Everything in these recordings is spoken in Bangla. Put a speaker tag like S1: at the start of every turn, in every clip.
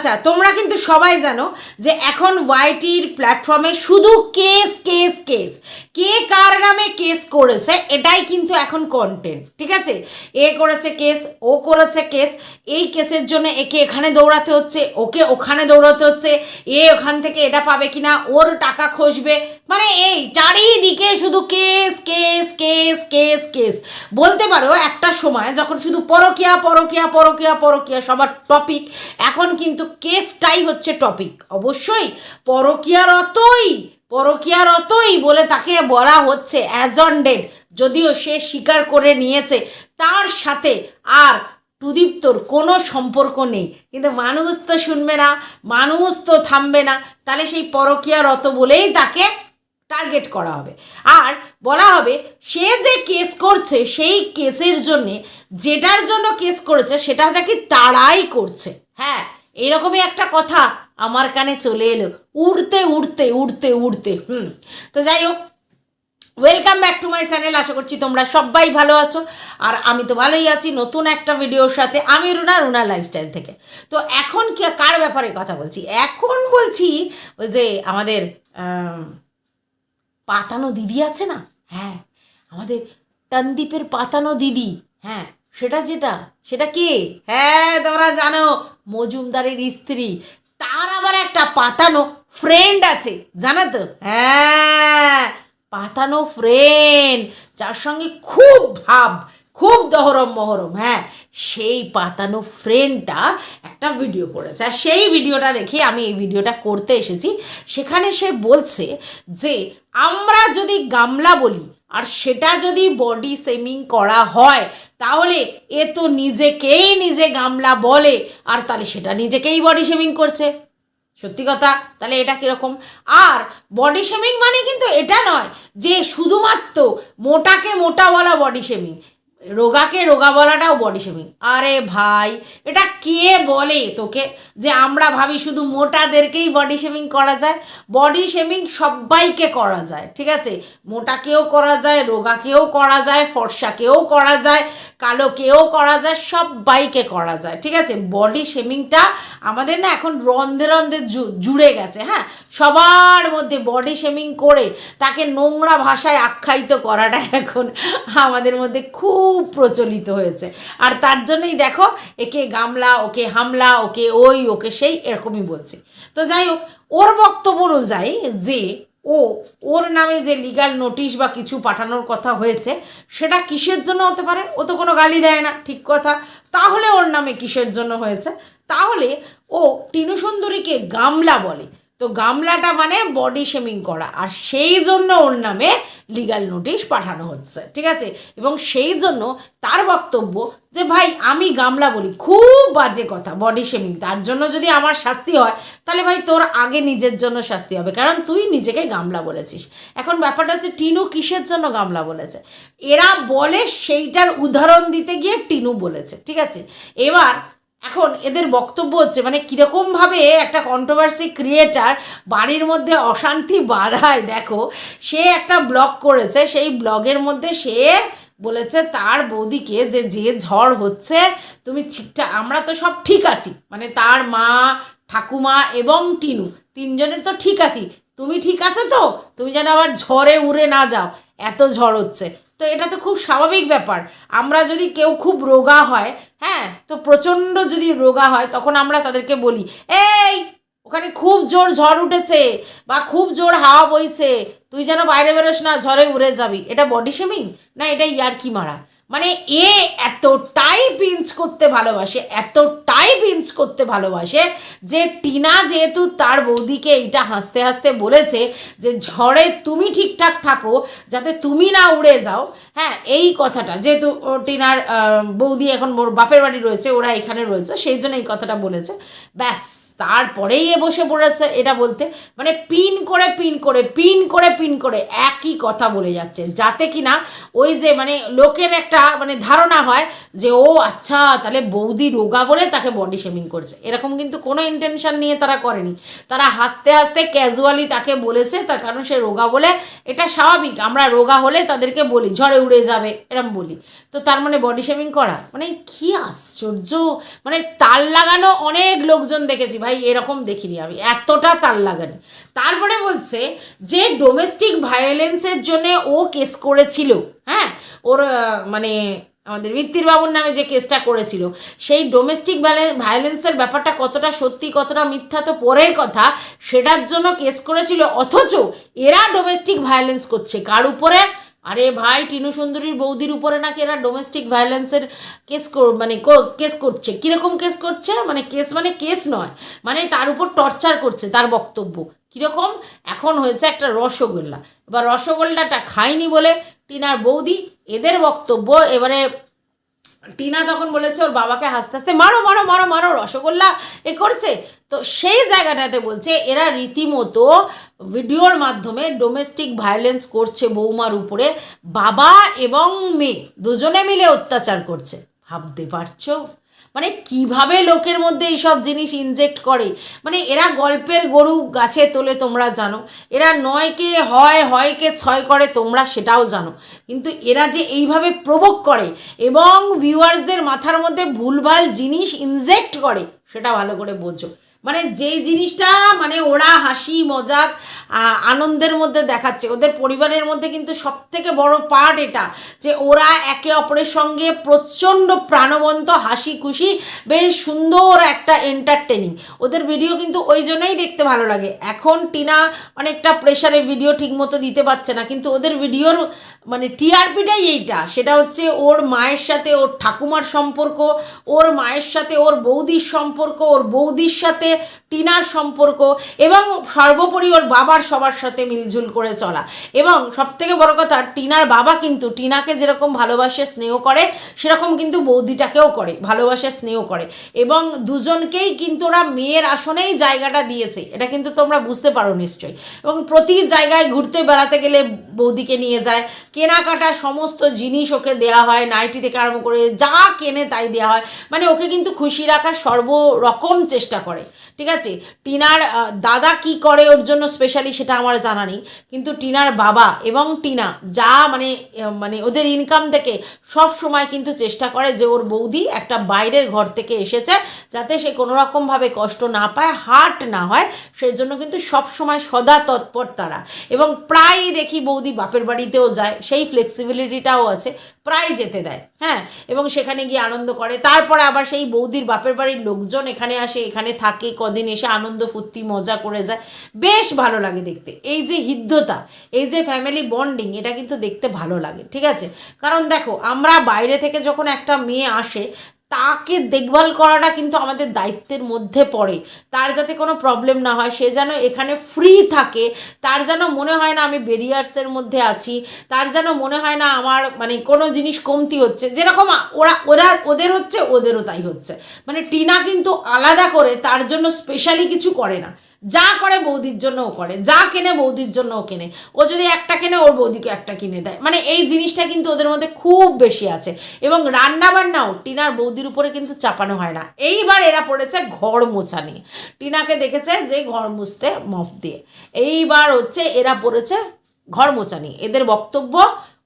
S1: আচ্ছা তোমরা কিন্তু সবাই জানো যে এখন ওয়াইটির প্ল্যাটফর্মে শুধু কেস কেস কেস কে কার নামে কেস করেছে, এটাই কিন্তু এখন কন্টেন্ট ঠিক আছে? এ করেছে কেস ও করেছে কেস এই কেসের জন্য একে এখানে দৌড়াতে হচ্ছে, ওকে ওখানে দৌড়াতে হচ্ছে, এ ওখান থেকে এটা পাবে কিনা, ওর টাকা খসবে মানে এই চারিদিকে শুধু case case case case case বলতে পারো, একটা সময় যখন শুধু পরকিয়া পরকিয়া পরকিয়া পরকিয়া সবার টপিক এখন কিন্তু কেসটাই হচ্ছে টপিক। অবশ্যই পরকিয়ারতই পরকিয়ারতই বলে তাকে বলা হচ্ছে অ্যাজন্ডেড যদিও সে স্বীকার করে নিয়েছে, তার সাথে আর টুদীপ্তর কোনো সম্পর্ক নেই। কিন্তু মানুষ তো শুনবে না, মানুষ তো থামবে না, তাহলে সেই পরকিয়ারত বলেই তাকে টার্গেট করা হবে। আর বলা হবে, সে যে কেস করছে, সেই কেসের জন্যে, যেটার জন্য কেস করেছে, সেটা নাকি তারাই করছে। হ্যাঁ এরকমই একটা কথা আমার কানে চলে এলো। উড়তে উড়তে উড়তে উড়তে। হুম। তো যাই হোক welcome back to my channel আশা করছি তোমরা সবাই ভালো আছো। আর আমি তো ভালোই আছি নতুন একটা ভিডিওর সাথে। আমি রুনা রুনা লাইফস্টাইল থেকে। তো এখন কে, কার ব্যাপারে কথা বলছি? এখন বলছি ওই যে আমাদের পাতানো দিদি আছে না? হ্যাঁ আমাদের টানদীপের পাতানো দিদি। হ্যাঁ সেটা যেটা? সেটা কে? হ্যাঁ তোমরা জানো। মজুমদারের স্ত্রী, তার আবার একটা পাতানো ফ্রেন্ড আছে, জানো তো? হ্যাঁ পাতানো ফ্রেন্ড যার সঙ্গে খুব ভাব, খুব দহরম মহরম হ্যাঁ সেই পাতানো ফ্রেন্ডটা একটা ভিডিও করেছে। আর সেই ভিডিওটা দেখে আমি এই ভিডিওটা করতে এসেছি। সেখানে সে বলছে যে, আমরা যদি গামলা বলি আর সেটা যদি বডি সেমিং করা হয়, তাহলে এ তো নিজেকেই নিজে গামলা বলে, আর তাহলে সেটা নিজেকেই বডি সেমিং করছে। সত্যি কথা, তাহলে এটা কীরকম? আর বডি শেমিং মানে কিন্তু এটা নয় যে শুধুমাত্র মোটাকে মোটা বলা বডি শেমিং রোগাকে রোগা বলাটাও বডি শেমিং আরে ভাই, এটা কে বলে তোকে যে আমরা ভাবি শুধু মোটাদেরকেই বডি শেমিং করা যায়? বডি শেমিং সবাইকে করা যায়, ঠিক আছে? মোটাকেও করা যায়, রোগাকেও করা যায়, ফর্সাকেও করা যায়, কালোকেও করা যায় সবাইকে করা যায়, ঠিক আছে? বডি শেমিংটা আমাদের না এখন রন্ধে রন্ধে জুড়ে গেছে হ্যাঁ? সবার মধ্যে বডি শেমিং করে তাকে নোংরা ভাষায় আখ্যায়িত করাটা এখন আমাদের মধ্যে খুব প্রচলিত হয়েছে। আর তার জন্যই দেখো, একে গামলা, ওকে হামলা, ওকে ওই, ওকে সেই, এরকমই বলছে। তো যাই হোক, ওর বক্তব্য অনুযায়ী যে ও, ওর নামে যে লিগাল নোটিশ বা কিছু পাঠানোর কথা হয়েছে, সেটা কিসের জন্য হতে পারে? ও তো কোনো গালি দেয় না, ঠিক কথা। তাহলে ওর নামে কিসের জন্য হয়েছে? তাহলে ও টিনু সুন্দরীকে গামলা বলে। তো গামলাটা মানে বডি শেমিং করা। আর সেই জন্য ওর নামে লিগাল নোটিশ পাঠানো হচ্ছে, ঠিক আছে? এবং সেই জন্য তার বক্তব্য যে, ভাই, আমি গামলা বলি, খুব বাজে কথা বডি শেমিং তার জন্য যদি আমার শাস্তি হয়, তাহলে ভাই তোর আগে নিজের জন্য শাস্তি হবে, কারণ তুই নিজেকে গামলা বলেছিস। এখন ব্যাপারটা হচ্ছে, টিনু কিসের জন্য গামলা বলেছে? এরা বলে সেইটার উদাহরণ দিতে গিয়ে টিনু বলেছে, ঠিক আছে? এবার এখন এদের বক্তব্য হচ্ছে মানে কীরকমভাবে একটা কন্ট্রোভার্সি ক্রিয়েটার বাড়ির মধ্যে অশান্তি বাড়ায়, দেখো, সে একটা ব্লগ করেছে, সেই ব্লগের মধ্যে সে বলেছে তার বৌদিকে যে যে ঝড় হচ্ছে, তুমি ঠিকঠাক আমরা তো সব ঠিক আছি মানে তার মা, ঠাকুমা এবং টিনু, তিনজনের তো ঠিক আছি, তুমি ঠিক আছো তো? তুমি যেন আবার ঝড়ে উড়ে না যাও, এত ঝড় হচ্ছে। তো এটা তো খুব স্বাভাবিক ব্যাপার। আমরা যদি কেউ খুব রোগা হয় হ্যাঁ তো প্রচণ্ড যদি রোগা হয়, তখন আমরা তাদেরকে বলি, এই, ওখানে খুব জোর ঝড় উঠেছে বা খুব জোর হাওয়া বইছে, তুই যেন বাইরে বেরোস না, ঝড়ে উড়ে যাবি। এটা বডি শেমিং না, এটা ইয়ার্কি মারা? মানে এ এতটাই পিঞ্চ করতে ভালোবাসে, এতটাই পিঞ্চ করতে ভালোবাসে যে টিনা যেহেতু তার বৌদিকে এইটা হাসতে হাসতে বলেছে যে ঝড়ে তুমি ঠিকঠাক থাকো, যাতে তুমি না উড়ে যাও। হ্যাঁ এই কথাটা, যেহেতু টিনার বৌদি এখন বাপের বাড়ি রয়েছে, ওরা এখানে রয়েছে, সেই জন্য এই কথাটা বলেছে। ব্যাস। তারপরেই এ বসে পড়েছে এটা বলতে। মানে পিন করে পিন করে পিন করে পিন করে একই কথা বলে যাচ্ছে। যাতে কি না ওই যে মানে লোকের একটা মানে ধারণা হয় যে, ও আচ্ছা তাহলে বৌদি রোগা বলে তাকে বডি শেমিং করছে। এরকম কিন্তু কোনো ইন্টেনশন নিয়ে তারা করেনি। তারা হাসতে হাসতে ক্যাজুয়ালি তাকে বলেছে, তার কারণ সে রোগা বলে এটা স্বাভাবিক। আমরা রোগা হলে তাদেরকে বলি, ঝড়ে উড়ে যাবে, এরম বলি। তো তার মানে বডি শেমিং করা। মানে কি আশ্চর্য! মানে তাল লাগানো অনেক লোকজন দেখেছি ভাই। এরকম দেখিনি আমি। এতটা তার লাগানো। তারপরে বলছে যে ডোমেস্টিক ভায়োলেন্সের জন্য ও কেস করেছিল। হ্যাঁ? ওর মানে আমাদের মিত্তির বাবুর নামে যে কেসটা করেছিল। সেই ডোমেস্টিক ভায়োলেন্সের ব্যাপারটা কতটা সত্যি, কতটা মিথ্যা তো পরের কথা। সেটার জন্য কেস করেছিল। অথচ এরা ডোমেস্টিক ভায়োলেন্স করছে। কার উপরে? আরে ভাই, টিনু সুন্দরীর বৌদির উপরে নাকি এরা ডোমেস্টিক ভায়োলেন্সের কেস মানে কেস করছে। কীরকম কেস করছে? মানে কেস মানে কেস নয় মানে তার উপর টর্চার করছে তার বক্তব্য। কীরকম? এখন হয়েছে একটা রসগোল্লা। এবার রসগোল্লাটা খায়নি বলে টিনার বৌদি এদের বক্তব্য, এবারে টিনা তখন বলেছে, ওর বাবাকে হাসতে হাসতে মারো মারো মারো মারো, রসগোল্লা এ করছে। তো সেই জায়গাটাতে বলছে, এরা রীতিমতো ভিডিওর মাধ্যমে ডোমেস্টিক ভায়োলেন্স করছে বৌমার উপরে। বাবা এবং মেয়ে দুজনে মিলে অত্যাচার করছে। ভাবতে পারছ? মানে কীভাবে লোকের মধ্যে এইসব জিনিস ইনজেক্ট করে? মানে এরা গল্পের গরু গাছে তোলে তোমরা জানো। এরা নয়কে হয়, হয়কে ছয় করে তোমরা সেটাও জানো। কিন্তু এরা যে এইভাবে প্রভোগ করে এবং ভিউয়ার্সদের মাথার মধ্যে ভুলভাল জিনিস ইনজেক্ট করে, সেটা ভালো করে বোঝো। মানে যেই জিনিসটা মানে ওরা হাসি, মজাক আনন্দের মধ্যে দেখাচ্ছে, ওদের পরিবারের মধ্যে কিন্তু সব থেকে বড় পার্ট এটা, যে ওরা একে অপরের সঙ্গে প্রচণ্ড প্রাণবন্ত, হাসি খুশি, বেশ সুন্দর একটা এন্টারটেনিং ওদের ভিডিও কিন্তু ওই জন্যই দেখতে ভালো লাগে। এখন টিনা অনেকটা প্রেশারে ভিডিও ঠিকমতো দিতে পারছে না, কিন্তু ওদের ভিডিওর মানে টিআরপিটাই এইটা। সেটা হচ্ছে ওর মায়ের সাথে ওর ঠাকুমার সম্পর্ক, ওর মায়ের সাথে ওর বৌদির সম্পর্ক, ওর বৌদির সাথে টিনার সম্পর্ক এবং সর্বোপরি ওর বাবার সবার সাথে মিলজুল করে চলা। এবং সবথেকে বড় কথা, টিনার বাবা কিন্তু টিনাকে যেরকম ভালোবাসে, স্নেহ করে, সেরকম কিন্তু বৌদিটাকেও করে, ভালোবাসে, স্নেহ করে। এবং দুজনকেই কিন্তু ওরা মেয়ের আসনেই জায়গাটা দিয়েছে। এটা কিন্তু তোমরা বুঝতে পারো নিশ্চয়ই। এবং প্রতি জায়গায় ঘুরতে বেড়াতে গেলে বৌদিকে নিয়ে যায় কেনাকাটা সমস্ত জিনিস ওকে দেওয়া হয় নাইটি থেকে আরম্ভ করে যা কেনে তাই দেওয়া হয়। মানে ওকে কিন্তু খুশি রাখার সর্বরকম চেষ্টা করে, ঠিক আছে? টিনার দাদা কি করে ওর জন্য স্পেশালি সেটা আমার জানা নেই, কিন্তু টিনার বাবা এবং টিনা যা মানে মানে ওদের ইনকাম থেকে সব সময় কিন্তু চেষ্টা করে যে ওর বৌদি একটা বাইরের ঘর থেকে এসেছে, যাতে সে কোনো রকমভাবে কষ্ট না পায় হার্ট না হয় সেই জন্য কিন্তু সব সময় সদা তৎপর তারা। এবং প্রায়ই দেখি বৌদি বাপের বাড়িতেও যায় সেই ফ্লেক্সিবিলিটিটাও আছে, প্রায় যেতে দেয় হ্যাঁ? এবং সেখানে গিয়ে আনন্দ করে। তারপরে আবার সেই বৌদির বাপের বাড়ির লোকজন এখানে আসে, এখানে থাকে, কদিন এসে আনন্দ, ফুর্তি, মজা করে যায়। বেশ ভালো লাগে দেখতে। এই যে হৃদ্যতা এই যে ফ্যামিলি বন্ডিং এটা কিন্তু দেখতে ভালো লাগে, ঠিক আছে? কারণ দেখো, আমরা বাইরে থেকে যখন একটা মেয়ে আসে তাকে দেখভাল করাটা কিন্তু আমাদের দায়িত্বের মধ্যে পড়ে। তার যাতে কোনো প্রবলেম না হয়, সে যেন এখানে ফ্রি থাকে, তার যেন মনে হয় না আমি বেরিয়ার্সের মধ্যে আছি, তার যেন মনে হয় না আমার মানে কোনো জিনিস কমতি হচ্ছে। যেরকম ওরা ওরা, ওদের হচ্ছে, ওদেরও তাই হচ্ছে। মানে টিনা কিন্তু আলাদা করে, তার জন্য স্পেশালি কিছু করে না। যা করে বৌদির জন্য ও করে, যা কেনে বৌদির জন্য ও কেনে। ও যদি একটা কেনে, ওর বৌদিকে একটা কিনে দেয়। মানে এই জিনিসটা কিন্তু ওদের মধ্যে খুব বেশি আছে। এবং রান্না বান্নাও টিনার বৌদির উপরে কিন্তু চাপানো হয় না। এইবার এরা পড়েছে ঘর মোছা নিয়ে। টিনাকে দেখেছে যে ঘর মুছতে মফ দিয়ে। এইবার হচ্ছে এরা পড়েছে ঘর মোছা নিয়ে। এদের বক্তব্য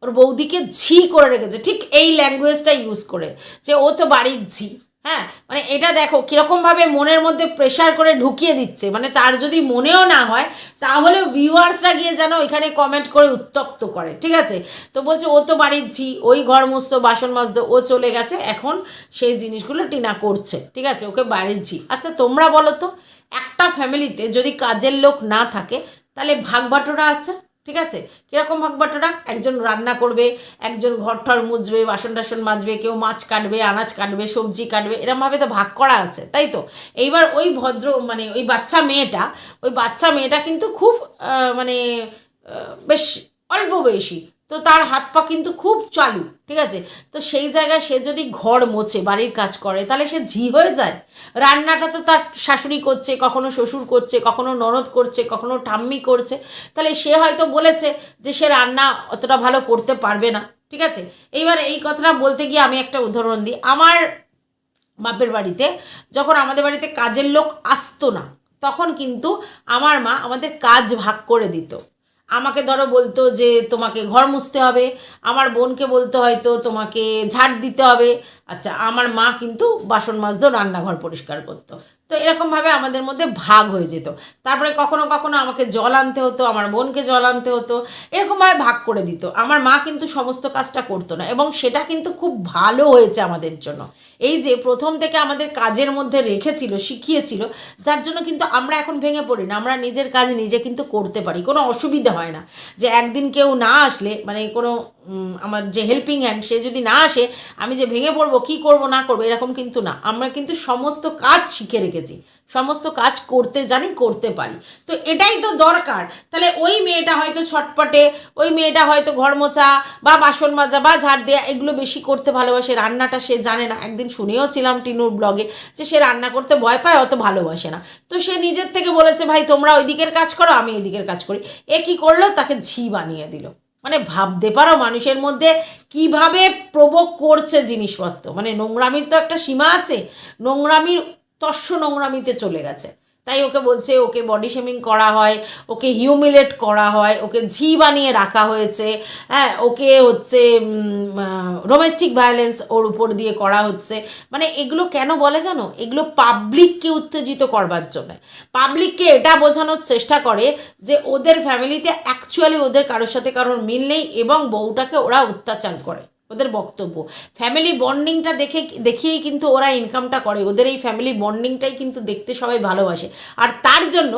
S1: ওর বৌদিকে ঝি করে রেখেছে। ঠিক এই ল্যাঙ্গুয়েজটা ইউজ করে যে ও তো বাড়ির ঝি। হ্যাঁ মানে এটা দেখো কীরকমভাবে মনের মধ্যে প্রেশার করে ঢুকিয়ে দিচ্ছে। মানে তার যদি মনেও না হয়, তাহলে ভিউয়ার্সরা গিয়ে যেন এখানে কমেন্ট করে উত্তক্ত করে, ঠিক আছে? তো বলছে, ও তো বাড়ির ঝি, ওই ঘর মুছতো, বাসন মাজতো, ও চলে গেছে, এখন সেই জিনিসগুলো টিনা করছে, ঠিক আছে? ওকে বাড়ির ঝি। আচ্ছা তোমরা বলো তো, একটা ফ্যামিলিতে যদি কাজের লোক না থাকে, তাহলে ভাগ বাটোরা আছে? ঠিক আছে? কীরকম ভাগ বাটোরা? একজন রান্না করবে, একজন ঘর ঠর মুছবে, বাসন টাসন মাজবে, কেউ মাছ কাটবে, আনাজ কাটবে, সবজি কাটবে, এরমভাবে তো ভাগ করা আছে, তাই তো? এইবার ওই ভদ্র মানে ওই বাচ্চা মেয়েটা, ওই বাচ্চা মেয়েটা কিন্তু খুব মানে বেশ অল্প বয়সী। তো তার হাত পা কিন্তু খুব চালু, ঠিক আছে? তো সেই জায়গায় সে যদি ঘর মোছে, বাড়ির কাজ করে, তাহলে সে ঝি হয়ে যায়। রান্নাটা তো তার শাশুড়ি করছে, কখনো শ্বশুর করছে, কখনো ননদ করছে, কখনো ঠাম্মি করছে। তাহলে সে হয়তো বলেছে যে সে রান্না অতটা ভালো করতে পারবে না, ঠিক আছে? এইবার এই কথাটা বলতে গিয়ে আমি একটা উদাহরণ দিই। আমার বাপের বাড়িতে যখন আমাদের বাড়িতে কাজের লোক আসতো না, তখন কিন্তু আমার মা আমাদের কাজ ভাগ করে দিত। আমাকে ধরো বলতো যে তোমাকে ঘর মুছতে হবে, আমার বোনকে বলতো হয়তো তোমাকে ঝাড় দিতে হবে। আচ্ছা আমার মা কিন্তু বাসন মাজতো, রান্নাঘর পরিষ্কার করতো। তো এরকমভাবে আমাদের মধ্যে ভাগ হয়ে যেত। তারপরে কখনো কখনো আমাকে জল আনতে হতো, আমার বোনকে জল আনতে হতো এরকমভাবে ভাগ করে দিত। আমার মা কিন্তু সমস্ত কাজটা করতো না এবং সেটা কিন্তু খুব ভালো হয়েছে আমাদের জন্য। এই যে প্রথম থেকে আমাদের কাজের মধ্যে রেখেছিল, শিখিয়েছিল, যার জন্য কিন্তু আমরা এখন ভেঙে পড়ি না। আমরা নিজের কাজ নিজে কিন্তু করতে পারি, কোনো অসুবিধা হয় না। যে একদিন কেউ না আসলে মানে কোনো আমার যে হেল্পিং হ্যান্ড সে যদি না আসে, আমি যে ভেঙে পড়ব, কী করব, না করব, এরকম কিন্তু না। আমরা কিন্তু সমস্ত কাজ শিখে রেখেছি। সমস্ত কাজ করতে জানি, করতে পারি। তো এটাই তো দরকার। তাহলে ওই মেয়েটা হয়তো ছটপটে, ওই মেয়েটা হয়তো ঘর মোছা, বা বাসন মাজা, বা ঝাড় দেওয়া এগুলো বেশি করতে ভালোবাসে। রান্নাটা সে জানে না। একদিন শুনেও ছিলাম টিনুর ব্লগে যে সে রান্না করতে ভয় পায়, অত ভালোবাসে না। তো সে নিজের থেকে বলেছে, ভাই, তোমরা ওই দিকের কাজ করো, আমি এই দিকের কাজ করি। এ কী করল? তাকে ঝি বানিয়ে দিল। মানে ভাবতে পারো মানুষের মধ্যে কীভাবে প্রবোক করছে জিনিসপত্র। মানে নোংরামির তো একটা সীমা আছে, নোংরামির তস্য নোংরামিতে চলে গেছে। তাই ওকে বলছে, ওকে বডি শেমিং করা হয়, ওকে হিউমিলেট করা হয়, ওকে ঝি বানিয়ে রাখা হয়েছে হ্যাঁ ওকে হচ্ছে ডোমেস্টিক ভায়োলেন্স ওর উপর দিয়ে করা হচ্ছে। মানে এগুলো কেন বলে জানো? এগুলো পাবলিককে উত্তেজিত করবার জন্য। পাবলিককে এটা বোঝানোর চেষ্টা করে যে ওদের ফ্যামিলিতে অ্যাকচুয়ালি ওদের কারোর সাথে কারোর মিল নেই এবং বউটাকে ওরা অত্যাচার করে। ওদের বক্তব্য। ফ্যামিলি বন্ডিংটা দেখে, দেখিয়েই কিন্তু ওরা ইনকামটা করে। ওদের এই ফ্যামিলি বন্ডিংটাই কিন্তু দেখতে সবাই ভালোবাসে। আর তার জন্য,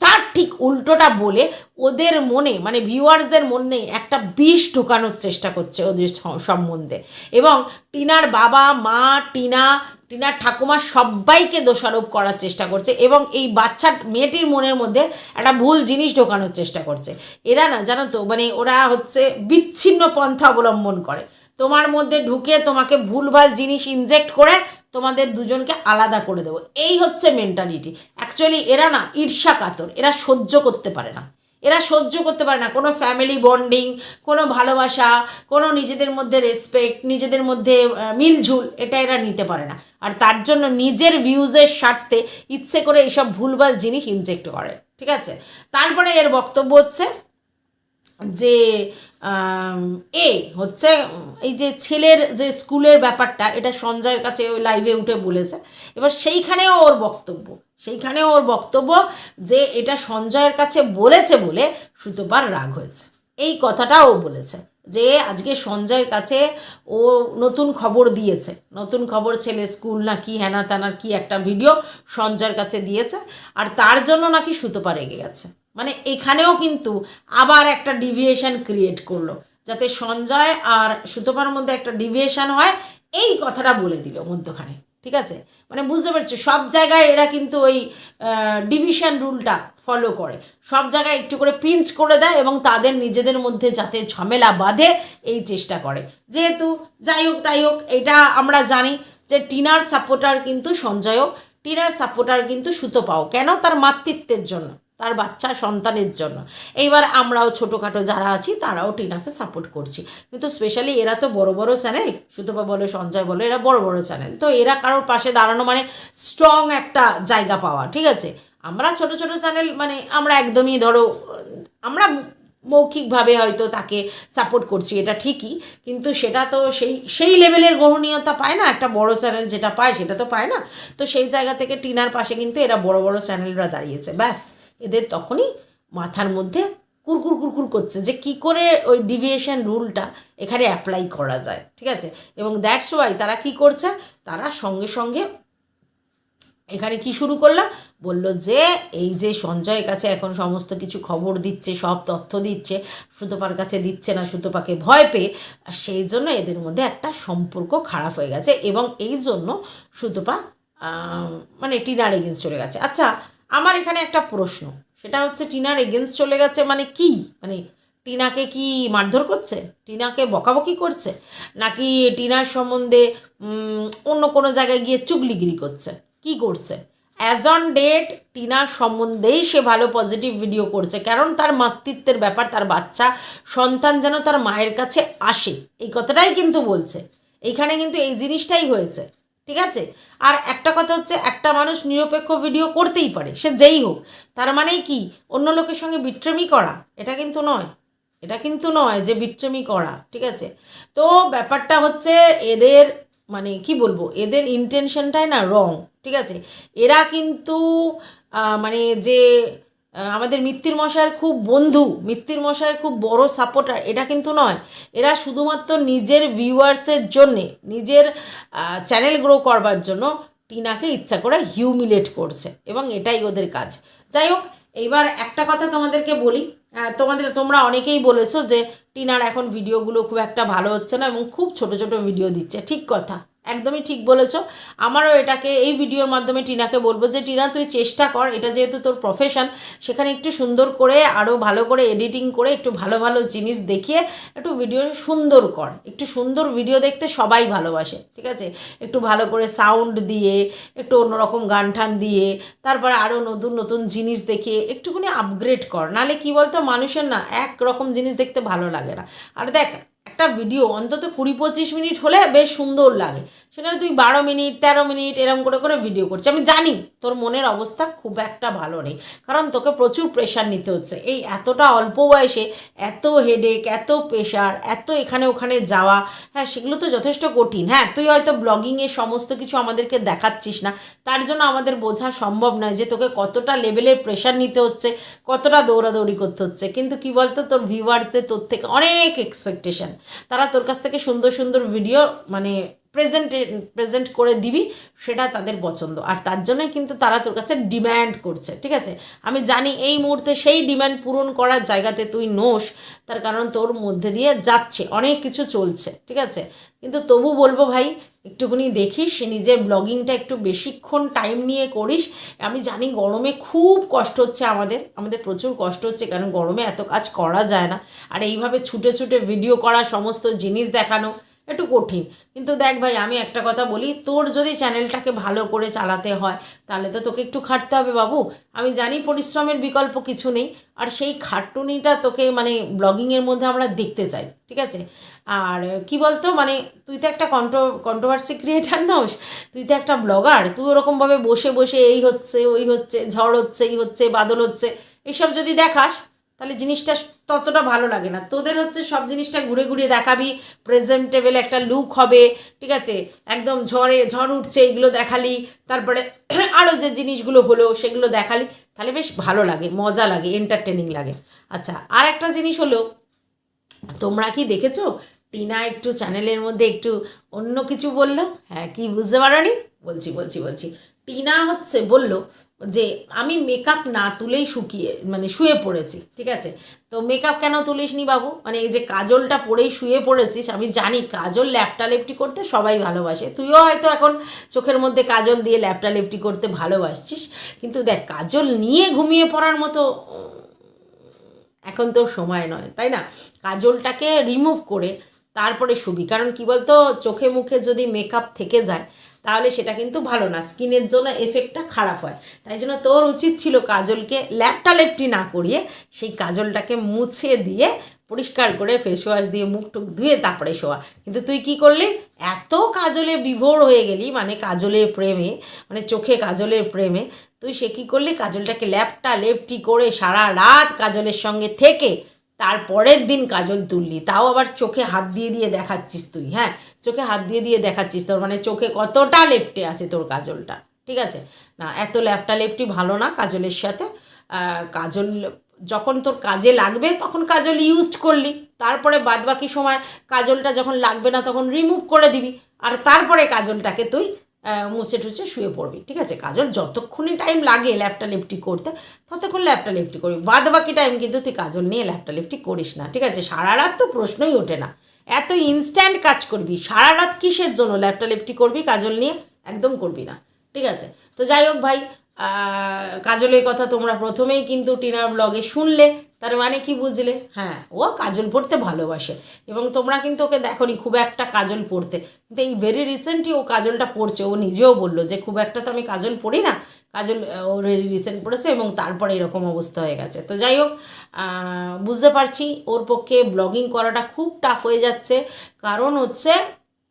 S1: তার ঠিক উল্টোটা বলে ওদের মনে মানে ভিউয়ার্সদের মনে একটা বিষ ঢোকানোর চেষ্টা করছে ওদের সম্বন্ধে। এবং টিনার বাবা, মা, টিনা, টিনার ঠাকুমা সবাইকে দোষারোপ করার চেষ্টা করছে এবং এই বাচ্চা, মেয়েটির মনের মধ্যে একটা ভুল জিনিস ঢোকানোর চেষ্টা করছে। এরা না, জানো তো মানে ওরা হচ্ছে বিচ্ছিন্ন পন্থা অবলম্বন করে। তোমার মধ্যে ঢুকে তোমাকে ভুলভাল জিনিস ইনজেক্ট করে তোমাদের দুজনকে আলাদা করে দেবো। এই হচ্ছে মেন্টালিটি অ্যাকচুয়ালি এরা না ঈর্ষা কাতর। এরা সহ্য করতে পারে না। এরা সহ্য করতে পারে না। কোনো ফ্যামিলি বন্ডিং কোনো ভালোবাসা, কোনো নিজেদের মধ্যে রেসপেক্ট নিজেদের মধ্যে মিলঝুল, এটা এরা নিতে পারে না। আর তার জন্য নিজের ভিউজের স্বার্থে ইচ্ছে করে এইসব ভুলভাল জিনিস ইনজেক্ট করে। ঠিক আছে? তারপরে এর বক্তব্য হচ্ছে যে এ হচ্ছে, এই যে ছেলের যে স্কুলের ব্যাপারটা, এটা সঞ্জয়ের কাছে ওই লাইভে উঠে বলেছে। এবার সেইখানেও ওর বক্তব্য, সেইখানেও ওর বক্তব্য যে এটা সঞ্জয়ের কাছে বলেছে বলে সুতোবার রাগ হয়েছে। এই কথাটা ও বলেছে, যে আজকে সঞ্জয়ের কাছে ও নতুন খবর দিয়েছে। নতুন খবর ছেলে স্কুল না কি হ্যানা ত্যানার কি একটা ভিডিও সঞ্জয়ের কাছে দিয়েছে, আর তার জন্য নাকি সুতোপা রেগে গেছে। মানে এখানেও কিন্তু আবার একটা ডিভিয়েশন ক্রিয়েট করল। যাতে সঞ্জয় আর সুতোপার মধ্যে একটা ডিভিয়েশন হয়, এই কথাটা বলে দিল মধ্যখানে, ঠিক আছে? মানে বুঝতে পারছ, সব জায়গায় এরা কিন্তু ওই ডিভিশন রুলটা ফলো করে। সব জায়গায় একটু করে পিঞ্চ করে দেয় এবং তাদের নিজেদের মধ্যে যাতে ঝামেলা বাঁধে, এই চেষ্টা করে। যেহেতু যাই হোক তাই হোক, এটা আমরা জানি যে টিনার সাপোর্টার কিন্তু সঞ্জয়ও, টিনার সাপোর্টার কিন্তু সুতোপাও। কেন? তার মাতৃত্বের জন্য। তার বাচ্চা সন্তানের জন্য। এইবার আমরাও ছোটোখাটো যারা আছি, তারাও টিনাকে সাপোর্ট করছি। কিন্তু স্পেশালি এরা তো বড় বড় চ্যানেল সুতপা বলো, সঞ্জয় বলো, এরা বড় বড় চ্যানেল তো এরা কারোর পাশে দাঁড়ানো মানে স্ট্রং একটা জায়গা পাওয়া, ঠিক আছে? আমরা ছোট ছোট চ্যানেল মানে আমরা একদমই ধরো, আমরা মৌখিকভাবে হয়তো তাকে সাপোর্ট করছি, এটা ঠিকই। কিন্তু সেটা তো সেই সেই লেভেলের গ্রহণীয়তা পায় না, একটা বড় চ্যানেল যেটা পায় সেটা তো পায় না। তো সেই জায়গা থেকে টিনার পাশে কিন্তু এরা বড় বড় চ্যানেলরা দাঁড়িয়েছে, ব্যাস। এদের তখনই মাথার মধ্যে কুরকুর কুরকুর করছে যে কি করে ওই ডিভিয়েশন রুলটা এখানে অ্যাপ্লাই করা যায়, ঠিক আছে? এবং দ্যাটস ওয়াই তারা কি করছে? তারা সঙ্গে সঙ্গে এখানে কি শুরু করলাম বলল যে এই যে সঞ্জয়ের কাছে এখন সমস্ত কিছু খবর দিচ্ছে, সব তথ্য দিচ্ছে, সুতোপার কাছে দিচ্ছে না, সুতোপাকে ভয় পেয়ে সেই জন্য এদের মধ্যে একটা সম্পর্ক খারাপ হয়ে গেছে এবং এই জন্য সুতোপা মানে টিনার এগেন্স্ট চলে গেছে। আচ্ছা আমার এখানে একটা প্রশ্ন। সেটা হচ্ছে, টিনার এগেনস্ট চলে গেছে মানে কি? মানে টিনাকে কি মারধর করছে? টিনাকে বকাবকি করছে? নাকি টিনার সম্বন্ধে অন্য কোনো জায়গায় গিয়ে চুগলিগিরি করছে? কি করছে? অ্যাজ অন ডেট টিনার সম্বন্ধেই সে ভালো পজিটিভ ভিডিও করছে। কারণ তার মাতৃত্বের ব্যাপার, তার বাচ্চা, সন্তান যেন তার মায়ের কাছে আসে। এই কথাটাই কিন্তু বলছে। এইখানে কিন্তু এই জিনিসটাই হয়েছে। ঠিক আছে? আর একটা কথা হচ্ছে, একটা মানুষ নিরপেক্ষ ভিডিও করতেই পারে, সে যেই হোক। তার মানেই কি? অন্য লোকের সঙ্গে বিট্রেমি করা, এটা কিন্তু নয়। এটা কিন্তু নয় যে বিট্রেমি করা, ঠিক আছে? তো ব্যাপারটা হচ্ছে, এদের মানে কি বলব? এদের ইন্টেনশনটাই না রং ঠিক আছে? এরা কিন্তু মানে যে আমাদের মিত্তির মশাইয়ের খুব বন্ধু, মিত্তির মশাইয়ের খুব বড় সাপোর্টার এটা কিন্তু নয়। এরা শুধুমাত্র নিজের ভিউয়ার্সের জন্যে, নিজের চ্যানেল গ্রো করবার জন্য টিনাকে ইচ্ছা করে হিউমিলেট করছে, এবং এটাই ওদের কাজ। যাই হোক, এইবার একটা কথা তোমাদেরকে বলি তোমাদের, তোমরা অনেকেই বলেছ যে টিনার এখন ভিডিওগুলো খুব একটা ভালো হচ্ছে না, এবং খুব ছোট ছোট ভিডিও দিচ্ছে, ঠিক কথা। একদমই ঠিক বলেছ। আমারও এটাকে এই ভিডিওর মাধ্যমে টিনাকে বলব যে, টিনা, তুই চেষ্টা কর, এটা যেহেতু তোর প্রফেশন সেখানে একটু সুন্দর করে আরও ভালো করে এডিটিং করে, একটু ভালো ভালো জিনিস দেখিয়ে, একটু ভিডিও সুন্দর কর। একটু সুন্দর ভিডিও দেখতে সবাই ভালোবাসে, ঠিক আছে? একটু ভালো করে সাউন্ড দিয়ে, একটু অন্যরকম গান টান দিয়ে, তারপরে আরও নতুন নতুন জিনিস দেখিয়ে, একটুখানি আপগ্রেড কর। নালে কি বলতো, মানুষের না এক রকম জিনিস দেখতে ভালো লাগে না। আর দেখ একটা ভিডিও অন্তত কুড়ি পঁচিশ মিনিট হলে বেশ সুন্দর লাগে। সেখানে তুই বারো মিনিট, তেরো মিনিট এরম করে করে ভিডিও করছিস। আমি জানি তোর মনের অবস্থা খুব একটা ভালো নেই, কারণ তোকে প্রচুর প্রেশার নিতে হচ্ছে। এই এতটা অল্প বয়সে এত হেডেক এত প্রেশার এত এখানে ওখানে যাওয়া হ্যাঁ সেগুলো তো যথেষ্ট কঠিন। হ্যাঁ তুই হয়তো ব্লগিংয়ে সমস্ত কিছু আমাদেরকে দেখাচ্ছিস না। তার জন্য আমাদের বোঝা সম্ভব নয় যে তোকে কতটা লেভেলের প্রেশার নিতে হচ্ছে, কতটা দৌড়াদৌড়ি করতে হচ্ছে। কিন্তু কি বলতো, তোর ভিউয়ার্সদের তোর থেকে অনেক এক্সপেকটেশন তারা তোর কাছ থেকে সুন্দর সুন্দর ভিডিও মানে প্রেজেন্ট প্রেজেন্ট করে দিবি, সেটা তাদের পছন্দ। আর তার জন্যে কিন্তু তারা তোর কাছে ডিম্যান্ড করছে, ঠিক আছে? আমি জানি এই মুহূর্তে সেই ডিম্যান্ড পূরণ করার জায়গাতে তুই নোস, তার কারণ তোর মধ্যে দিয়ে যাচ্ছে, অনেক কিছু চলছে, ঠিক আছে? কিন্তু তবু বলব ভাই একটুখানি দেখিস, নিজের ব্লগিংটা একটু বেশিক্ষণ টাইম নিয়ে করিস। আমি জানি গরমে খুব কষ্ট হচ্ছে আমাদের আমাদের প্রচুর কষ্ট হচ্ছে, কারণ গরমে এত কাজ করা যায় না। আর এইভাবে ছুটে ছুটে ভিডিও করা, সমস্ত জিনিস দেখানো একটু কঠিন। কিন্তু দেখ ভাই, আমি একটা কথা বলি, তোর যদি চ্যানেলটাকে ভালো করে চালাতে হয়, তাহলে তো তোকে একটু খাটতে হবে বাবু। আমি জানি পরিশ্রমের বিকল্প কিছু নেই, আর সেই খাটুনিটা তোকে মানে ব্লগিংয়ের মধ্যে আমরা দেখতে চাই, ঠিক আছে? আর কি বলতো মানে তুই তো একটা কন্ট্রো কন্ট্রোভার্সি ক্রিয়েটার নস, তুই তো একটা ব্লগার তুই ওরকমভাবে বসে বসে এই হচ্ছে, ওই হচ্ছে, ঝড় হচ্ছে, এই হচ্ছে, বাদল হচ্ছে, এইসব যদি দেখাস তাহলে জিনিসটা ততটা ভালো লাগে না। তোদের হচ্ছে সব জিনিসটা ঘুরে ঘুরে দেখাবি প্রেজেন্টেবল একটা লুক হবে, ঠিক আছে? একদম ঝড়ে, ঝড় উঠছে, এগুলো দেখালি, তারপরে আরও যে জিনিসগুলো হলো, সেগুলো দেখালি, তাহলে বেশ ভালো লাগে, মজা লাগে এন্টারটেনিং লাগে। আচ্ছা আর একটা জিনিস হলো, তোমরা কি দেখেছ? টিনা একটু চ্যানেলের মধ্যে একটু অন্য কিছু বলল? হ্যাঁ কি বুঝতে পারোনি? বলছি বলছি বলছি। টিনা হচ্ছে বলল যে আমি মেকআপ না তুলেই শুকিয়ে মানে শুয়ে পড়েছি, ঠিক আছে? তো মেকআপ কেন তুলিস নি বাবু? মানে এই যে কাজলটা পরেই শুয়ে পড়েছিস, আমি জানি কাজল ল্যাপটা লেপটি করতে সবাই ভালোবাসে। তুইও হয়তো এখন চোখের মধ্যে কাজল দিয়ে ল্যাপটা লেপটি করতে ভালোবাসছিস, কিন্তু দেখ, কাজল নিয়ে ঘুমিয়ে পড়ার মতো এখন তো সময় নয়, তাই না? কাজলটাকে রিমুভ করে তারপরে শুবি। কারণ কি বলতো, চোখে মুখে যদি মেকআপ থেকে যায় তাহলে সেটা কিন্তু ভালো না। স্কিনের জন্য এফেক্টটা খারাপ হয়। তাই জন্য তোর উচিত ছিল কাজলকে ল্যাপটা লেপটি না করিয়ে সেই কাজলটাকে মুছে দিয়ে পরিষ্কার করে ফেস ওয়াশ দিয়ে, মুখ টুক ধুয়ে তারপরে শোয়া। কিন্তু তুই কি করলি? এত কাজলে বিভোর হয়ে গেলি মানে কাজলের প্রেমে মানে চোখে কাজলের প্রেমে। তুই সে কী করলি? কাজলটাকে ল্যাপটা লেপটি করে সারা রাত কাজলের সঙ্গে থেকে তারপরের দিন কাজল তুললি, তাও আবার চোখে হাত দিয়ে দিয়ে দেখাচ্ছিস তুই হ্যাঁ? চোখে হাত দিয়ে দিয়ে দেখাচ্ছিস তোর মানে চোখে কতটা লেপটে আছে তোর কাজলটা, ঠিক আছে? না, এত ল্যাপটা লেপটি ভালো না কাজলের সাথে। কাজল, যখন তোর কাজে লাগবে তখন কাজল ইউজ করলি, তারপরে বাদবাকি সময় কাজলটা যখন লাগবে না তখন রিমুভ করে দিবি, আর তারপরে কাজলটাকে তুই মুছে টুছে শুয়ে পড়বি, ঠিক আছে? কাজল যতক্ষণই টাইম লাগে ল্যাপটা লেপটি করতে, ততক্ষণ ল্যাপটা লেপটি করবি। বাদ বাকি টাইম কিন্তু তুই কাজল নিয়ে ল্যাপটা লেপটি করিস না, ঠিক আছে? সারা রাত তো প্রশ্নই ওঠে না। এত ইনস্ট্যান্ট কাজ করবি সারা রাত কিসের জন্য ল্যাপটা লেপটি করবি, কাজল নিয়ে একদম করবি না, ঠিক আছে? তো যাই হোক ভাই কাজলের কথা তোমরা প্রথমেই কিন্তু টিনার ব্লগে শুনলে তার মানে কি বুঝলে? হ্যাঁ ও কাজল পড়তে ভালোবাসে। এবং তোমরা কিন্তু ওকে দেখোনি খুব একটা কাজল পড়তে। কিন্তু এই ভেরি রিসেন্টলি ও কাজলটা পড়ছে। ও নিজেও বলল যে, খুব একটা তো আমি কাজল পড়ি না। কাজল ও রিসেন্ট পড়েছে এবং তারপরে এরকম অবস্থা হয়ে গেছে। তো যাই হোক বুঝতে পারছি, ওর পক্ষে ব্লগিং করাটা খুব টাফ হয়ে যাচ্ছে। কারণ হচ্ছে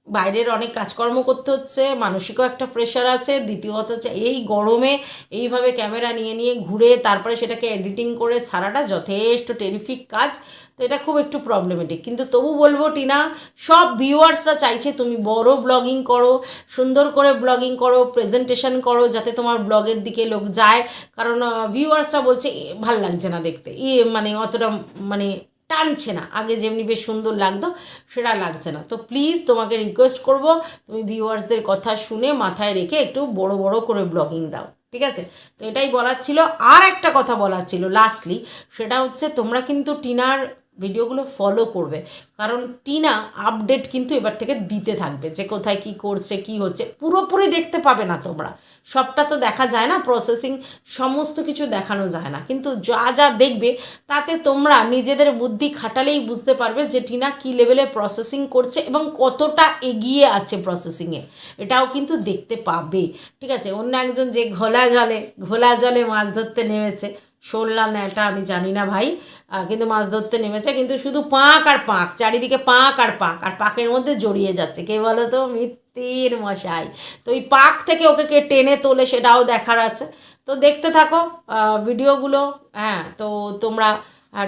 S1: বাইরের অনেক কাজকর্ম করতে হচ্ছে মানসিকও একটা প্রেশার আছে দ্বিতীয়ত হচ্ছে এই গরমে এইভাবে ক্যামেরা নিয়ে নিয়ে ঘুরে তারপরে সেটাকে এডিটিং করে ছাড়াটা যথেষ্ট টেরিফিক কাজ। তো এটা খুব একটু প্রবলেমেটিক কিন্তু তবু বলব টিনা সব ভিউয়ার্সরা চাইছে তুমি বড় ব্লগিং করো সুন্দর করে ব্লগিং করো প্রেজেন্টেশন করো যাতে তোমার ব্লগের দিকে লোক যায়। কারণ ভিউয়ার্সরা বলছে "এ, ভালো লাগছে না দেখতে। ই মানে অতটা মানে টানছে না। আগে যেমনি বেশ সুন্দর লাগতো, সেটা লাগছে না। তো প্লিজ তোমাকে রিকোয়েস্ট করব, তুমি ভিউয়ার্সদের কথা শুনে মাথায় রেখে একটু বড় বড় করে ব্লগিং দাও, ঠিক আছে? তো এটাই বলার ছিল। আর একটা কথা বলার ছিল লাস্টলি সেটা হচ্ছে তোমরা কিন্তু টিনার ভিডিওগুলো ফলো করবে। কারণ টিনা আপডেট কিন্তু এবার থেকে দিতে থাকবে, যে কোথায় কি করছে, কি হচ্ছে, পুরোপুরি দেখতে পাবে না তোমরা। সবটা তো দেখা যায় না প্রসেসিং সমস্ত কিছু দেখানো যায় না। কিন্তু যা যা দেখবে, তাতে তোমরা নিজেদের বুদ্ধি খাটালেই বুঝতে পারবে যে টিনা কী লেভেলে প্রসেসিং করছে এবং কতটা এগিয়ে আছে প্রসেসিংয়ে এটাও কিন্তু দেখতে পাবে। ঠিক আছে? অন্য একজন যে ঘোলা জলে ঘোলা জলে মাছ ধরতে নেমেছে শোললা ন্যাটা আমি জানি না ভাই। কিন্তু মাছ ধরতে নেমেছে, কিন্তু শুধু পাঁক আর পাঁক, চারিদিকে পাঁক আর পাঁক, আর পাকের মধ্যে জড়িয়ে যাচ্ছে। কে বলো তো? মিত্তির মশাই। তো ওই পাক থেকে ওকে কে টেনে তোলে সেটাও দেখার আছে। তো দেখতে থাকো ভিডিওগুলো হ্যাঁ তো তোমরা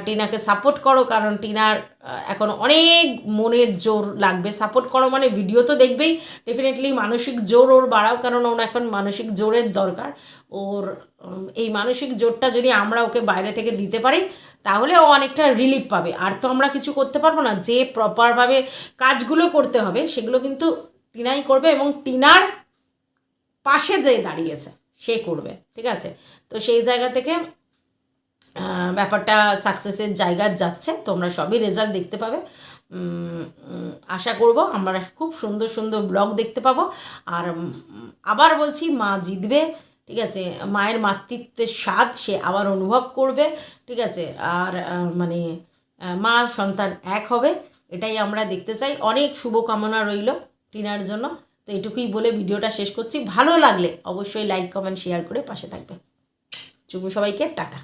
S1: টিনাকে সাপোর্ট করো, কারণ টিনার এখন অনেক মনের জোর লাগবে। সাপোর্ট করো মানে ভিডিও তো দেখবেই। ডেফিনেটলি মানসিক জোর ওর বাড়াও, কারণ ওর এখন মানসিক জোরের দরকার। ওর এই মানসিক জোরটা যদি আমরা ওকে বাইরে থেকে দিতে পারি, তাহলে ও অনেকটা রিলিফ পাবে। আর তো আমরা কিছু করতে পারব না, যে প্রপারভাবে কাজগুলো করতে হবে, সেগুলো কিন্তু টিনাই করবে এবং টিনার পাশে যে দাঁড়িয়েছে, সে করবে, ঠিক আছে? তো সেই জায়গা থেকে ব্যাপারটা সাকসেসের জায়গা যাচ্ছে, তোমরা সবই রেজাল্ট দেখতে পাবে। আশা করব আমরা খুব সুন্দর সুন্দর ব্লগ দেখতে পাবো। আর আবার বলছি, মা জিতবে। ঠিক আছে? মায়ের মাতৃত্বের স্বাদ সে আবার অনুভব করবে, ঠিক আছে? আর মানে মা সন্তান এক হবে, এটাই আমরা দেখতে চাই। অনেক শুভকামনা রইল টিনার জন্য। তো এটুকুই বলে ভিডিওটা শেষ করছি। ভালো লাগলে অবশ্যই লাইক, কমেন্ট, শেয়ার করে পাশে থাকবে। চুপু সবাইকে, টাটা।